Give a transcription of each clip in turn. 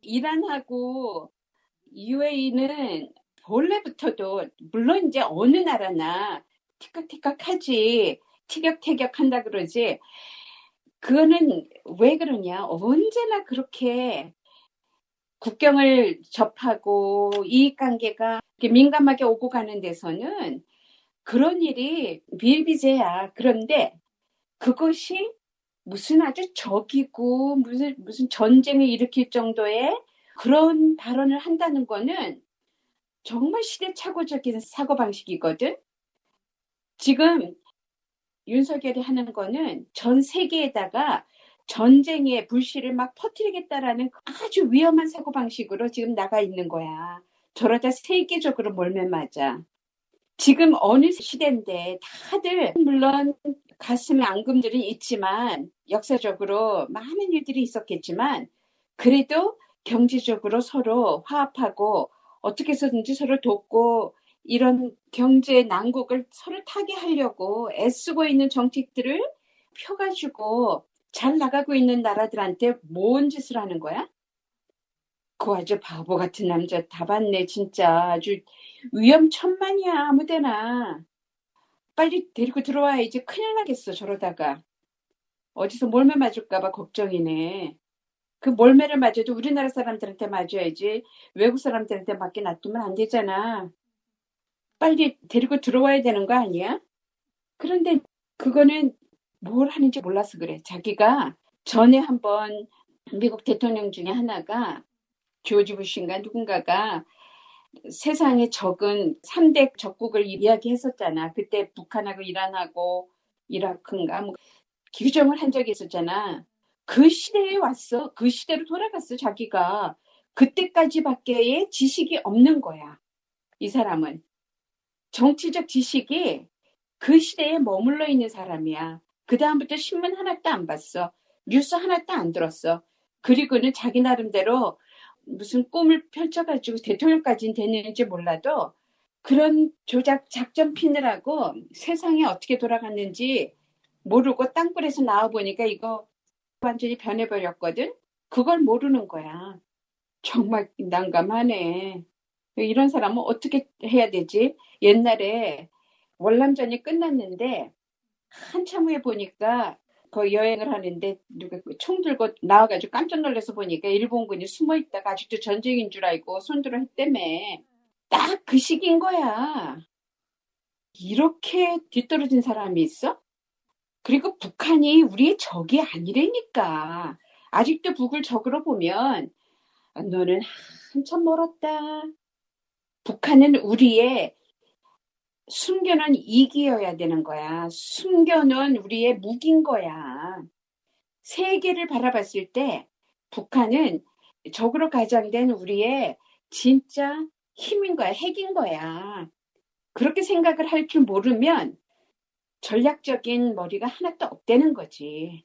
이란하고 UAE는 본래부터도 물론 이제 어느 나라나 티격태격하지 티격태격한다 그러지 그거는 왜 그러냐 언제나 그렇게 국경을 접하고 이익관계가 민감하게 오고 가는 데서는 그런 일이 비일비재야. 그런데 그것이 무슨 아주 적이고 무슨 무슨 전쟁을 일으킬 정도의 그런 발언을 한다는 거는 정말 시대착오적인 사고 방식이거든. 지금 윤석열이 하는 거는 전 세계에다가 전쟁의 불씨를 막 퍼뜨리겠다라는 아주 위험한 사고 방식으로 지금 나가 있는 거야. 저러다 세계적으로 몰매 맞아. 지금 어느 시대인데 다들 물론 가슴에 앙금들은 있지만 역사적으로 많은 일들이 있었겠지만 그래도 경제적으로 서로 화합하고 어떻게 해서든지 서로 돕고 이런 경제 난국을 서로 타게 하려고 애쓰고 있는 정책들을 펴가지고 잘 나가고 있는 나라들한테 뭔 짓을 하는 거야? 그 아주 바보 같은 남자 다 봤네 진짜 아주 위험천만이야 아무데나 빨리 데리고 들어와야지 큰일 나겠어 저러다가. 어디서 몰매 맞을까봐 걱정이네. 그 몰매를 맞아도 우리나라 사람들한테 맞아야지. 외국 사람들한테 맞게 놔두면 안 되잖아. 빨리 데리고 들어와야 되는 거 아니야? 그런데 그거는 뭘 하는지 몰라서 그래. 자기가 전에 한번 미국 대통령 중에 하나가 조지 부시인가 누군가가 세상에 적은 3대 적국을 이야기했었잖아. 그때 북한하고 이란하고 이라크인가 뭐 규정을 한 적이 있었잖아. 그 시대에 왔어. 그 시대로 돌아갔어. 자기가. 그때까지밖에의 지식이 없는 거야. 이 사람은. 정치적 지식이 그 시대에 머물러 있는 사람이야. 그 다음부터 신문 하나도 안 봤어. 뉴스 하나도 안 들었어. 그리고는 자기 나름대로 무슨 꿈을 펼쳐가지고 대통령까지는 됐는지 몰라도 그런 조작 작전 피느라고 세상이 어떻게 돌아갔는지 모르고 땅굴에서 나와 보니까 이거 완전히 변해버렸거든? 그걸 모르는 거야. 정말 난감하네. 이런 사람은 어떻게 해야 되지? 옛날에 월남전이 끝났는데 한참 후에 보니까 그 여행을 하는데 누가 그총 들고 나와가지고 깜짝 놀라서 보니까 일본군이 숨어 있다가 아직도 전쟁인 줄 알고 손들어 했다며 딱 그 시기인 거야. 이렇게 뒤떨어진 사람이 있어? 그리고 북한이 우리의 적이 아니라니까. 아직도 북을 적으로 보면 너는 한참 멀었다. 북한은 우리의 숨겨놓은 이기여야 되는 거야. 숨겨놓은 우리의 무기인 거야. 세계를 바라봤을 때 북한은 적으로 가장된 우리의 진짜 힘인 거야. 핵인 거야. 그렇게 생각을 할 줄 모르면 전략적인 머리가 하나도 없다는 거지.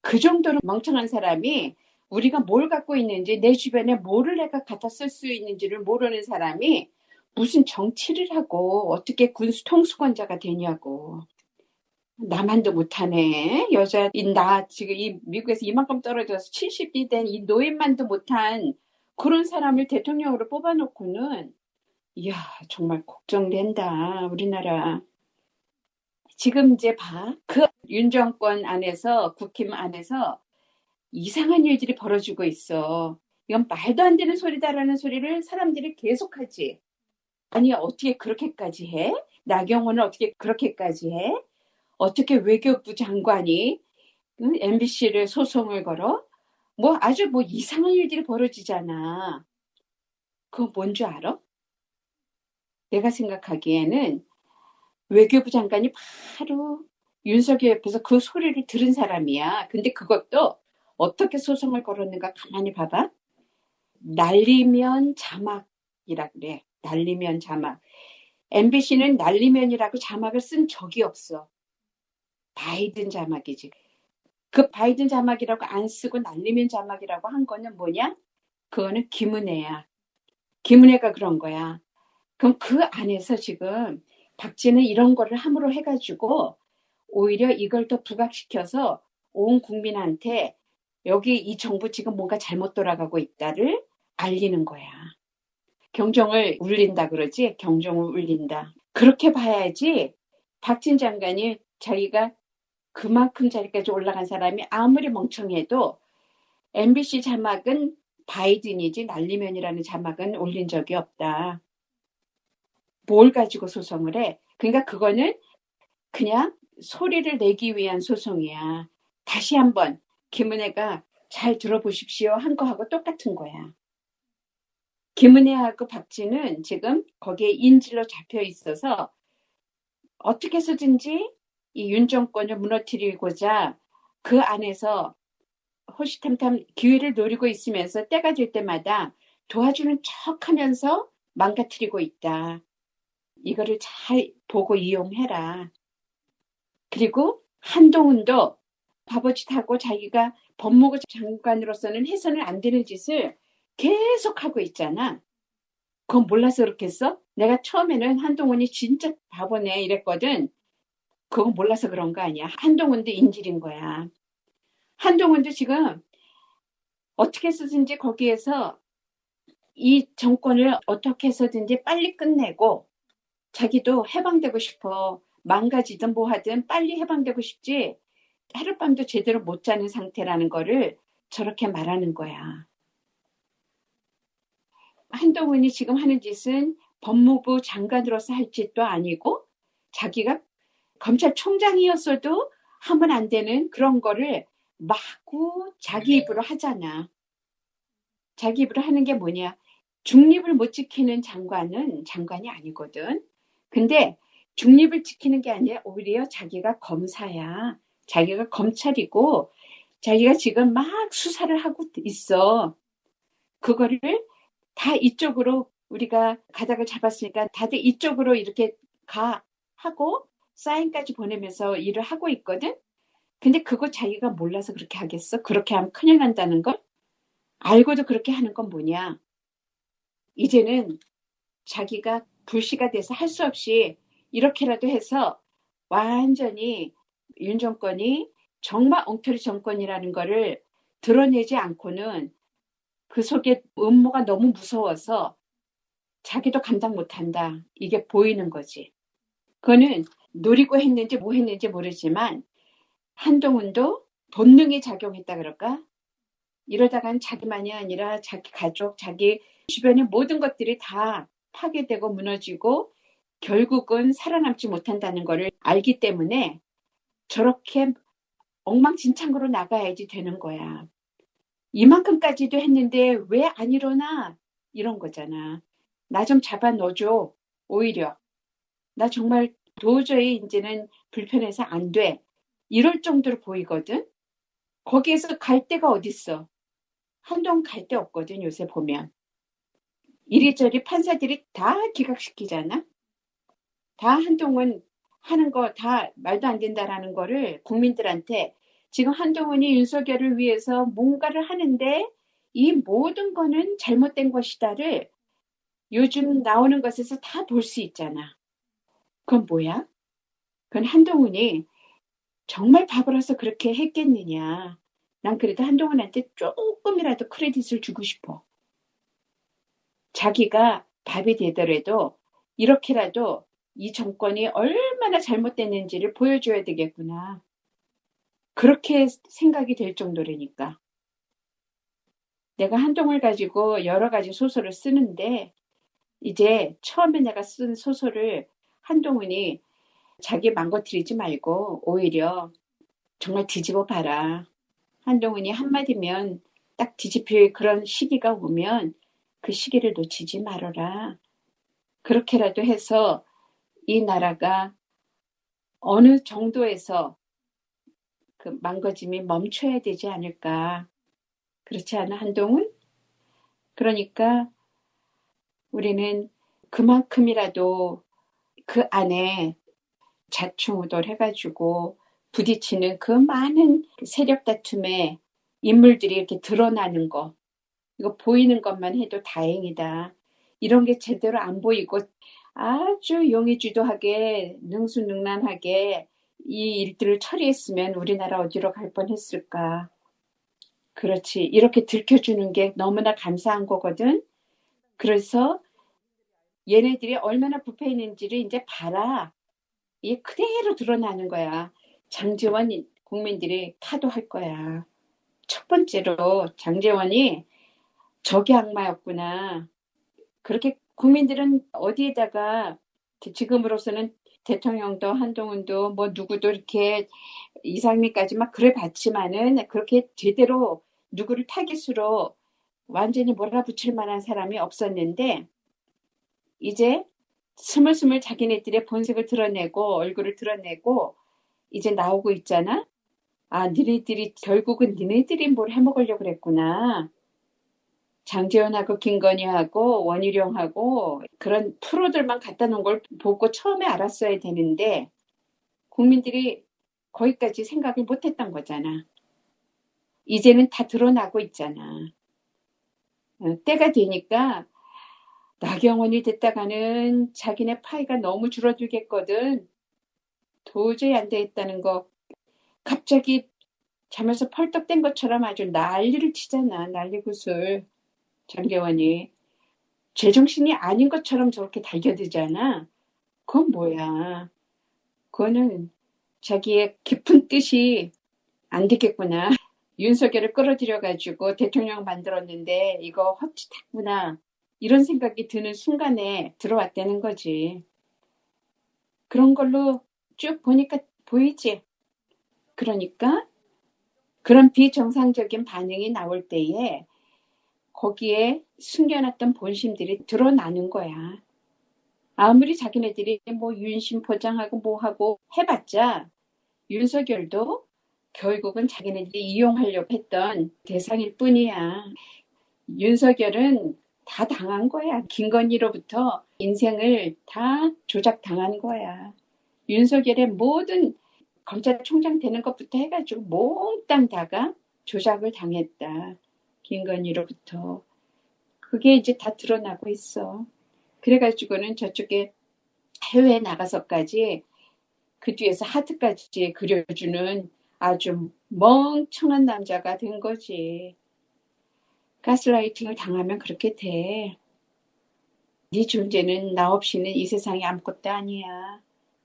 그 정도로 멍청한 사람이 우리가 뭘 갖고 있는지 내 주변에 뭐를 내가 갖다 쓸 수 있는지를 모르는 사람이 무슨 정치를 하고 어떻게 군수 통수권자가 되냐고. 나만도 못하네. 여자인 나 지금 이 미국에서 이만큼 떨어져서 70이 된 이 노인만도 못한 그런 사람을 대통령으로 뽑아놓고는 이야 정말 걱정된다 우리나라. 지금 이제 봐. 그 윤정권 안에서 국힘 안에서 이상한 일들이 벌어지고 있어. 이건 말도 안 되는 소리다라는 소리를 사람들이 계속하지. 아니 어떻게 그렇게까지 해? 나경원을 어떻게 그렇게까지 해? 어떻게 외교부 장관이 응? MBC를 소송을 걸어? 뭐 아주 뭐 이상한 일들이 벌어지잖아. 그거 뭔 줄 알아? 내가 생각하기에는 외교부 장관이 바로 윤석열 옆에서 그 소리를 들은 사람이야. 근데 그것도 어떻게 소송을 걸었는가 가만히 봐봐. 날리면 자막이라 그래. 날리면 자막. MBC는 날리면이라고 자막을 쓴 적이 없어. 바이든 자막이지. 그 바이든 자막이라고 안 쓰고 날리면 자막이라고 한 거는 뭐냐? 그거는 김은혜야. 김은혜가 그런 거야. 그럼 그 안에서 지금 박지는 이런 거를 함으로 해가지고 오히려 이걸 더 부각시켜서 온 국민한테 여기 이 정부 지금 뭔가 잘못 돌아가고 있다를 알리는 거야. 경종을 울린다 그러지? 경종을 울린다. 그렇게 봐야지 박진 장관이 자기가 그만큼 자리까지 올라간 사람이 아무리 멍청해도 MBC 자막은 바이든이지 난리면이라는 자막은 올린 적이 없다. 뭘 가지고 소송을 해? 그러니까 그거는 그냥 소리를 내기 위한 소송이야. 다시 한번 김은혜가 잘 들어보십시오 한 거하고 똑같은 거야. 김은혜하고 박진은 지금 거기에 인질로 잡혀 있어서 어떻게 해서든지 이 윤 정권을 무너뜨리고자 그 안에서 호시탐탐 기회를 노리고 있으면서 때가 될 때마다 도와주는 척 하면서 망가뜨리고 있다. 이거를 잘 보고 이용해라. 그리고 한동훈도 바보짓하고 자기가 법무부 장관으로서는 해서는 안 되는 짓을 계속 하고 있잖아. 그건 몰라서 그렇겠어? 내가 처음에는 한동훈이 진짜 바보네 이랬거든. 그건 몰라서 그런 거 아니야. 한동훈도 인질인 거야. 한동훈도 지금 어떻게 해서든지 거기에서 이 정권을 어떻게 해서든지 빨리 끝내고 자기도 해방되고 싶어. 망가지든 뭐 하든 빨리 해방되고 싶지 하룻밤도 제대로 못 자는 상태라는 거를 저렇게 말하는 거야. 한동훈이 지금 하는 짓은 법무부 장관으로서 할 짓도 아니고 자기가 검찰총장이었어도 하면 안 되는 그런 거를 마구 자기 입으로 하잖아. 자기 입으로 하는 게 뭐냐. 중립을 못 지키는 장관은 장관이 아니거든. 근데 중립을 지키는 게 아니라 오히려 자기가 검사야. 자기가 검찰이고 자기가 지금 막 수사를 하고 있어. 그거를 다 이쪽으로 우리가 가닥을 잡았으니까 다들 이쪽으로 이렇게 가 하고 사인까지 보내면서 일을 하고 있거든. 근데 그거 자기가 몰라서 그렇게 하겠어? 그렇게 하면 큰일 난다는 걸? 알고도 그렇게 하는 건 뭐냐? 이제는 자기가 불씨가 돼서 할 수 없이 이렇게라도 해서 완전히 윤 정권이 정말 엉터리 정권이라는 거를 드러내지 않고는 그 속에 음모가 너무 무서워서 자기도 감당 못한다. 이게 보이는 거지. 그거는 노리고 했는지 뭐 했는지 모르지만 한동훈도 본능이 작용했다 그럴까? 이러다간 자기만이 아니라 자기 가족, 자기 주변의 모든 것들이 다 파괴되고 무너지고 결국은 살아남지 못한다는 것을 알기 때문에 저렇게 엉망진창으로 나가야지 되는 거야. 이만큼까지도 했는데 왜 안 일어나? 이런 거잖아. 나 좀 잡아 넣어줘. 오히려. 나 정말 도저히 이제는 불편해서 안 돼. 이럴 정도로 보이거든. 거기에서 갈 데가 어딨어. 한동 갈 데 없거든, 요새 보면. 이리저리 판사들이 다 기각시키잖아. 다 한동훈 하는 거 다 말도 안 된다라는 거를 국민들한테 지금 한동훈이 윤석열을 위해서 뭔가를 하는데 이 모든 거는 잘못된 것이다를 요즘 나오는 것에서 다 볼 수 있잖아. 그건 뭐야? 그건 한동훈이 정말 바보라서 그렇게 했겠느냐. 난 그래도 한동훈한테 조금이라도 크레딧을 주고 싶어. 자기가 밥이 되더라도 이렇게라도 이 정권이 얼마나 잘못됐는지를 보여줘야 되겠구나. 그렇게 생각이 될 정도라니까. 내가 한동을 가지고 여러 가지 소설을 쓰는데 이제 처음에 내가 쓴 소설을 한동훈이 자기 망가뜨리지 말고 오히려 정말 뒤집어 봐라. 한동훈이 한마디면 딱 뒤집힐 그런 시기가 오면 그 시기를 놓치지 말아라. 그렇게라도 해서 이 나라가 어느 정도에서 그 망가짐이 멈춰야 되지 않을까. 그렇지 않아, 한동훈? 그러니까 우리는 그만큼이라도 그 안에 자충우돌 해가지고 부딪히는 그 많은 세력 다툼에 인물들이 이렇게 드러나는 거, 이거 보이는 것만 해도 다행이다. 이런 게 제대로 안 보이고 아주 용의주도하게 능수능란하게 이 일들을 처리했으면 우리나라 어디로 갈 뻔했을까. 그렇지. 이렇게 들켜주는 게 너무나 감사한 거거든. 그래서 얘네들이 얼마나 부패 있는지를 이제 봐라. 이게 그대로 드러나는 거야. 장재원 국민들이 타도할 거야. 첫 번째로 장재원이 적의 악마였구나. 그렇게 국민들은 어디에다가 지금으로서는 대통령도 한동훈도 뭐 누구도 이렇게 이상민까지 막 그래 봤지만은 그렇게 제대로 누구를 타깃으로 완전히 몰아붙일 만한 사람이 없었는데 이제 스물스물 자기네들의 본색을 드러내고 얼굴을 드러내고 이제 나오고 있잖아. 아, 니네들이 결국은 니네들이 뭘 해먹으려고 그랬구나. 장재현하고 김건희하고 원희룡하고 그런 프로들만 갖다 놓은 걸 보고 처음에 알았어야 되는데 국민들이 거기까지 생각을 못 했던 거잖아. 이제는 다 드러나고 있잖아. 어, 때가 되니까 나경원이 됐다가는 자기네 파이가 너무 줄어들겠거든. 도저히 안 되겠다는 거. 갑자기 잠에서 펄떡된 것처럼 아주 난리를 치잖아. 난리구슬. 장재원이. 제정신이 아닌 것처럼 저렇게 달겨들잖아. 그건 뭐야. 그거는 자기의 깊은 뜻이 안 되겠구나. 윤석열을 끌어들여가지고 대통령 만들었는데 이거 헛짓했구나. 이런 생각이 드는 순간에 들어왔다는 거지. 그런 걸로 쭉 보니까 보이지. 그러니까 그런 비정상적인 반응이 나올 때에 거기에 숨겨놨던 본심들이 드러나는 거야. 아무리 자기네들이 뭐 윤심 포장하고 뭐하고 해봤자 윤석열도 결국은 자기네들이 이용하려고 했던 대상일 뿐이야. 윤석열은 다 당한 거야. 김건희로부터 인생을 다 조작당한 거야. 윤석열의 모든 검찰총장 되는 것부터 해가지고 몽땅 다가 조작을 당했다. 김건희로부터. 그게 이제 다 드러나고 있어. 그래가지고는 저쪽에 해외에 나가서까지 그 뒤에서 하트까지 그려주는 아주 멍청한 남자가 된 거지. 가스라이팅을 당하면 그렇게 돼. 네 존재는 나 없이는 이 세상에 아무것도 아니야.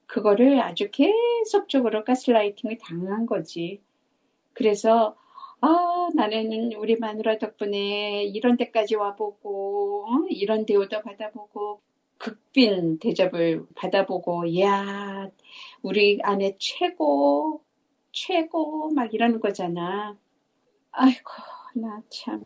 그거를 아주 계속적으로 가스라이팅을 당한 거지. 그래서 아 나는 우리 마누라 덕분에 이런 데까지 와보고 어? 이런 대우도 받아보고 극빈 대접을 받아보고 야 우리 아내 최고 최고 막 이러는 거잖아. 아이고 나 참